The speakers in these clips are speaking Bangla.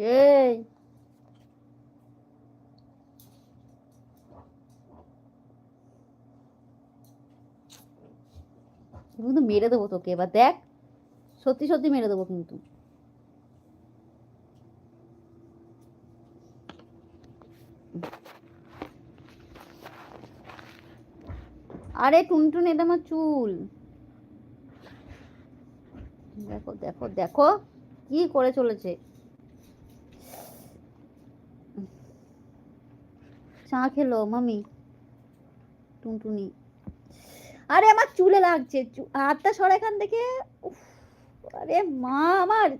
এই। কিন্তু মেরে দেবো তোকে, এবার দেখ। সত্যি সত্যি মেরে দেবো কিন্তু। আরে টুনটুন, এটা আমার চুল। দেখো দেখো দেখো। কি করে চলেছে? চা খেলো মামি টুনটুনি। আরে আমার চুলে লাগছে হাতটা সর এখান থেকে। আরে মা আমার।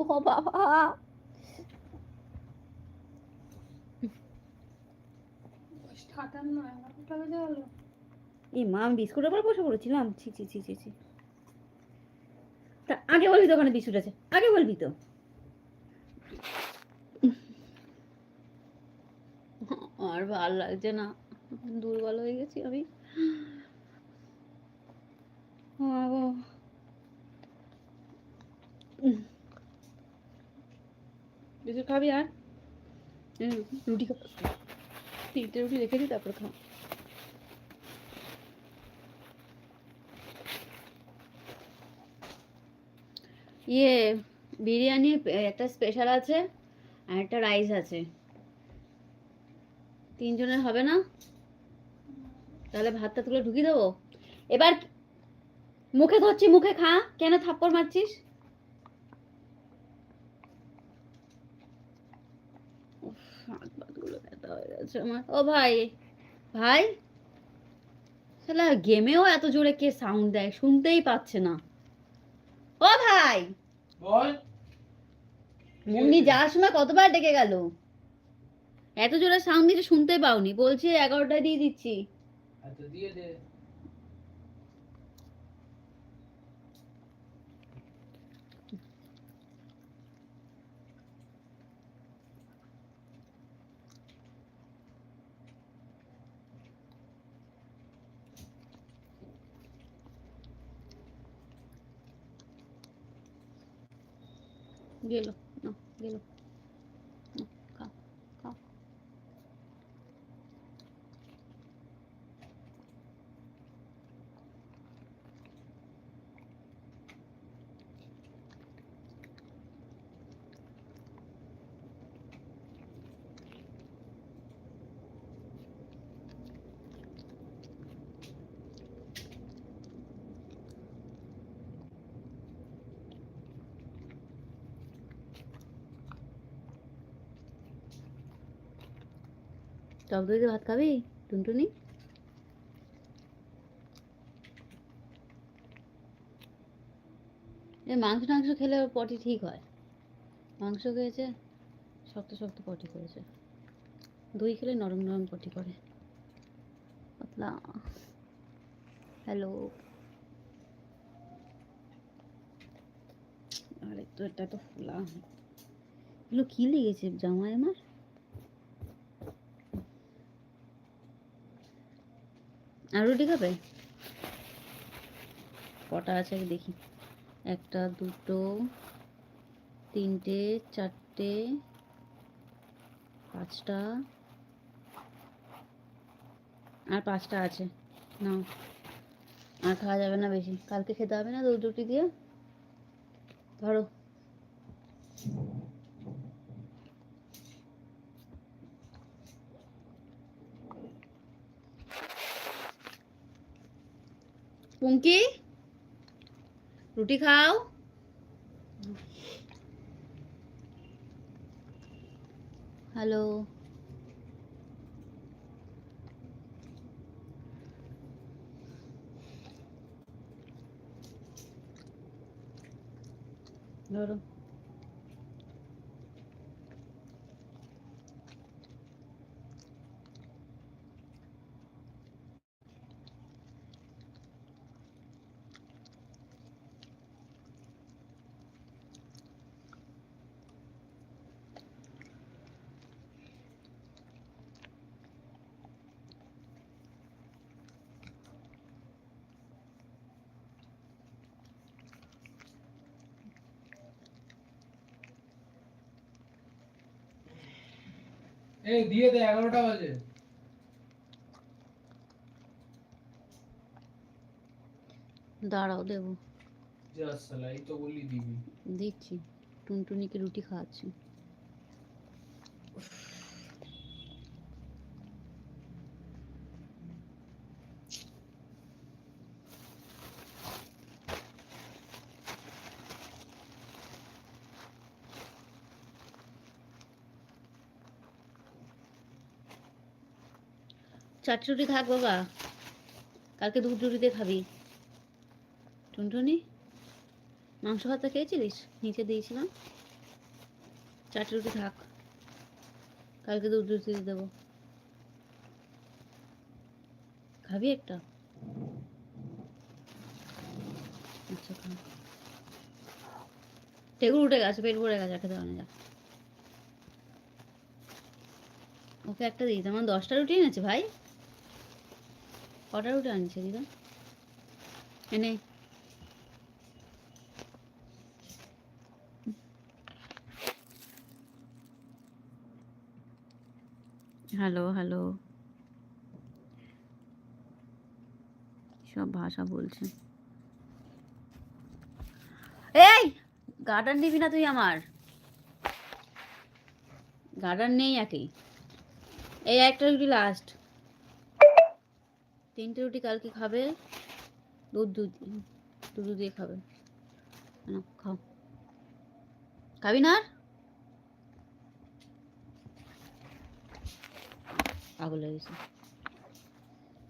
ও বাবা। এই মা, আমি বিস্কুটের উপর বসে পড়েছিলাম? ছি ছি ছি ছি ছি। তা আগে বলবি তো ওখানে বিস্কুট আছে? আগে বলবি তো? আর ভালো লাগছে না। দুর্বল হয়ে গেছি আমি। বিস্কুট খাবি আর? রুটি খা তিনটে রুটি রেখে দিই তারপর খাও ইয়ে বিরিয়ানি একটা স্পেশাল আছে আর একটা রাইস আছে। তিনজনের হবে না? তাহলে ভাতটা তুলে ঢুকিয়ে দেবো? এবার মুখে ধরছি মুখে খা। কেন থাপ্পড় মারছিস? হাত পাতগুলো ব্যথা হয়ে গেছে আমার। ও ভাই ভাই শালা গেমেও এত জোরে কে সাউন্ড দেয়? শুনতেই পাচ্ছে না। ও ভাই! বল। মুন্নি যাওয়ার সময় কতবার ডেকে গেল? এত জোরে সাউন্ড দিচ্ছে শুনতে পাওনি। বলছে এগারোটায় দিয়ে দিচ্ছি। আচ্ছা দিয়ে দে। গেল না গেল না, খাও খাও টক দই ভাত খাবি? টুনটুনি? এ, মাংস টাংস খেলে ওর পটি ঠিক হয়। মাংস খেয়েছে, শক্ত শক্ত পটি করেছে। দই খেলে নরম নরম পটি করে। পাতলা। হ্যালো আরে তো এটা তো ফুলা। এগুলো কি লেগেছে? জামায় আমার? আর রুটি খাবে? কটা আছে দেখি। একটা, দুটো, তিনটে, চারটে, পাঁচটা, আর পাঁচটা আছে। না, আর খাওয়া যাবে না বেশি। কালকে খেতে হবে না দুধ রুটি দিয়ে? ধরো। পুঙ্কি রুটি খাও হ্যালো ধরো এই দিয়ে দে এগারোটা বাজে। দাঁড়াও দেবো। যা সালাই তো বলি দিবি। দিচ্ছি টুনটুনিকে রুটি খাওয়াচ্ছি। রুটি থাক বাবা। কালকে দুধ দিয়ে খাবি। টুনটুনি, মাংস ভাতটা খেয়েছিলিস? নিচে দিয়েছিলাম। চারটে রুটি থাক। কালকে দুধ দিয়ে দেবো। খাবি একটা? আচ্ছা টেগুর উঠে গেছে, পেট ভরে গেছে একটা দেওয়া যা ওকে একটা দিই আমার দশটা রুটি এনেছে ভাই। কটা রুটি আনছে দিদা এনে হ্যালো হ্যালো সব ভাষা বলছে। এই! গার্ডার নিবি না তুই আমার। গার্ডার নেই একই। এই একটা লাস্ট তিনটে রুটি কালকে খাবে দুধ দুধ দুধ দিয়ে খাবে। খাও। খাবি না পাগল হয়ে গেছে।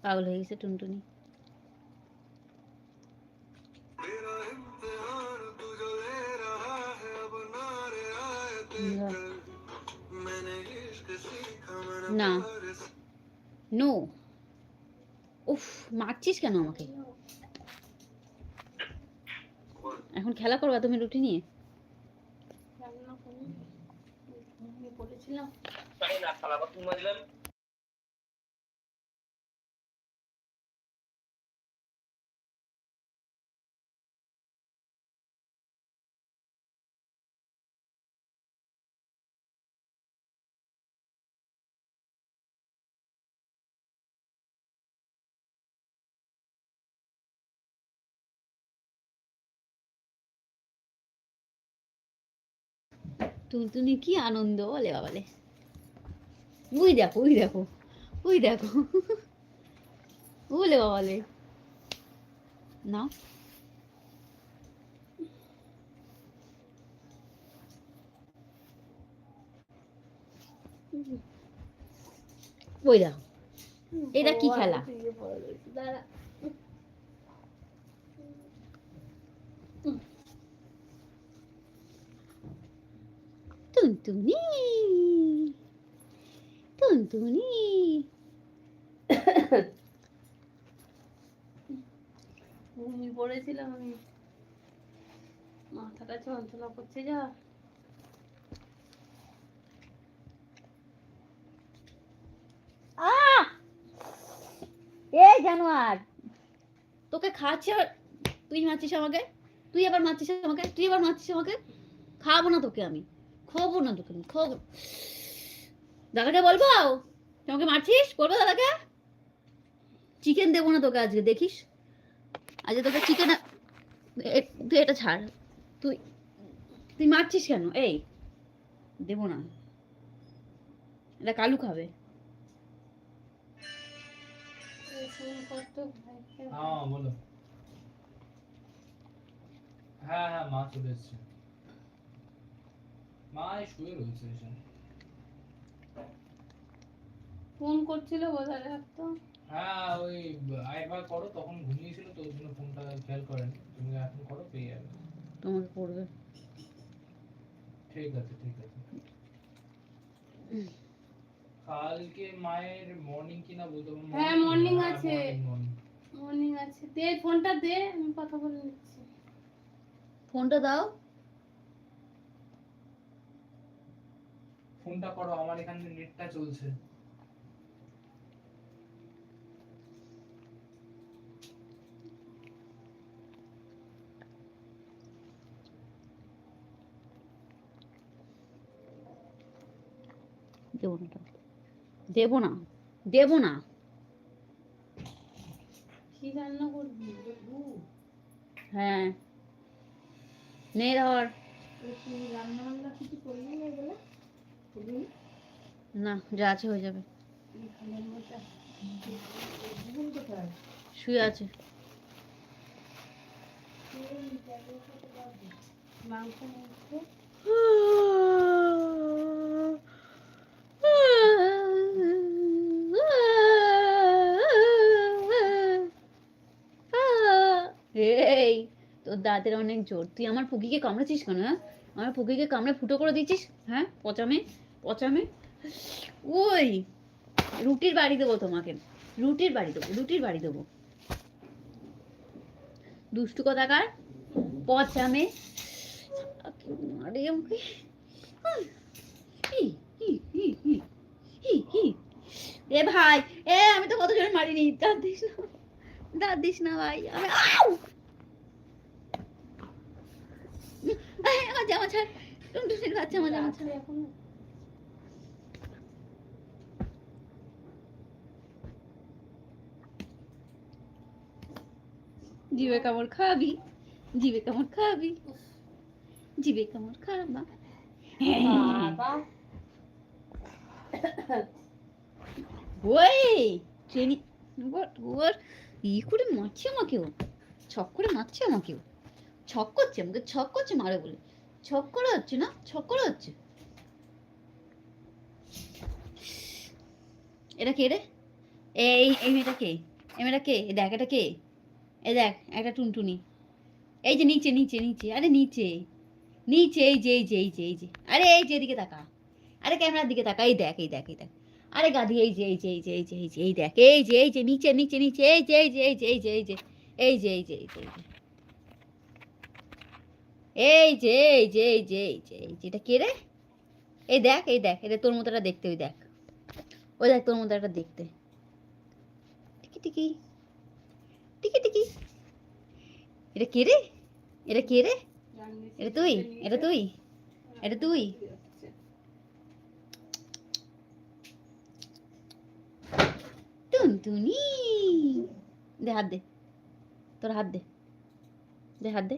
পাগল হয়ে গেছে টুনটুনি। না নো উফ মারছিস কেন আমাকে? এখন খেলা করবা তুমি রুটি নিয়ে? বলেছিলাম। টুনটুনি কি আনন্দ বলে বাবালে? উই দেখো উই দেখো উই দেখো। বলে বাবালে। না ওই দেখো। এটা কি খেলা? রয়েছে। দাঁড়া। টুনটুনি টুনটুনি। ঘুমিয়ে পড়েছিলাম আমি। মাথাটা যন্ত্রণা করছে যা। জানোয়ার তোকে খাচ্ছে তুই মারছিস আমাকে? তুই আবার মারছিস আমাকে? তুই আবার মারছিস আমাকে? খাব না তোকে আমি। খাব না তোকে আমি খাব। দাদাকে বলব? তুই আমাকে মারছিস? বলব দাদাকে? চিকেন দেবো না তোকে আজকে, দেখিস? আজকে তোকে চিকেন তুই এটা ছাড়। তুই তুই মারছিস কেন? এই, দেবো না। এটা কালু খাবে। হ্যাঁ হ্যাঁ হ্যাঁ মা চলে এসছে। মা এই শুয়ে রয়েছে এসে ফোন করছিল বোধহয় একটা হ্যাঁ ওই একবার করো তখন ঘুমিয়েছিল তো জন্য ফোনটা খেয়াল করেনি। তুমি এখন করো পেয়ে যাবে। তোমাকে পড়বে ঠিক আছে ঠিক আছে। কালকে মায়ের মর্নিং কিনা বলতে হ্যাঁ, morning আছে। morning, morning। মর্নিং আছে। দে ফোনটা দে আমি কথা বলে নিচ্ছি। ফোনটা দাও। ফোনটা করো আমার এখানে নেটটা চলছে। দেবো না। দেবো না দেবো না। কি রান্না করবি? হ্যাঁ। নে ধর। তুই রান্না বান্না কিছু করবি না করবি না যা আছে হয়ে যাবে। শুয়ে আছে। মাংস মাংস এই তোর দাঁতের অনেক জোর। তুই আমার পুকিকে কামড়েছিস কেন হ্যাঁ? আমার পুকিকে কামড়ে ফুটো করে দিচ্ছিস হ্যাঁ? পচামে পচামে। ওই, রুটির বাড়ি দেবো তোমাকে। রুটির বাড়ি দেবো, রুটির বাড়ি দেবো। দুষ্টু কথাকার পচামে। আরে আমাকে। এ ভাই, এ, আমি তো কত জনে মারিনি, দাঁত দিস না। দাঁত দিস না ভাই, আমি আউ! এই, আমার জামা ছাড়। টুনটুনির বাচ্চা আমার জামা ছাড়। আছে জিবে কামড় খাবি জিবে কামড় খাবি জিবে কামড় খাবা। ওই ট্রেনি ই করে মারছে আমাকেও ছক করে মারছে আমাকেও। ছক করছে আমাকে ছক করছে মারে বলে ছক করা হচ্ছে না ছক করা হচ্ছে এটা কে রে এই এই মেয়েটা কে এই মেয়েটা কে এ দেখ এটা কে এই দেখ একটা টুনটুনি এই যে নিচে নিচে নিচে আরে নিচে নিচে এই যে এই যে এই যে এই যে আরে এই যে এদিকে তাকা আরে ক্যামেরার দিকে তাকা এই দেখ এই দেখ এই দেখ আরে গাধি এই যে এই যে এই যে এই যে এই যে এই দেখ এই যে এই যে নিচে নিচে নিচে এই যে এই যে এই যে এই যে এই যে এই যে এই যে এই যে এই যে এই যে এই যে এই যে এই যে, এটা কে রে? এই দেখ এই দেখ, এটা তোর মতোটা দেখতে, ওই দেখ। ওই দেখ, তোর মতো একটা দেখতে। টিকি টিকি। টিকি টিকি। এটা কে রে? এটা কে রে? এটা তুই এটা তুই এটা তুই। টুনটুনি। দে হাত দে। তোর হাত দে। দে হাত দে।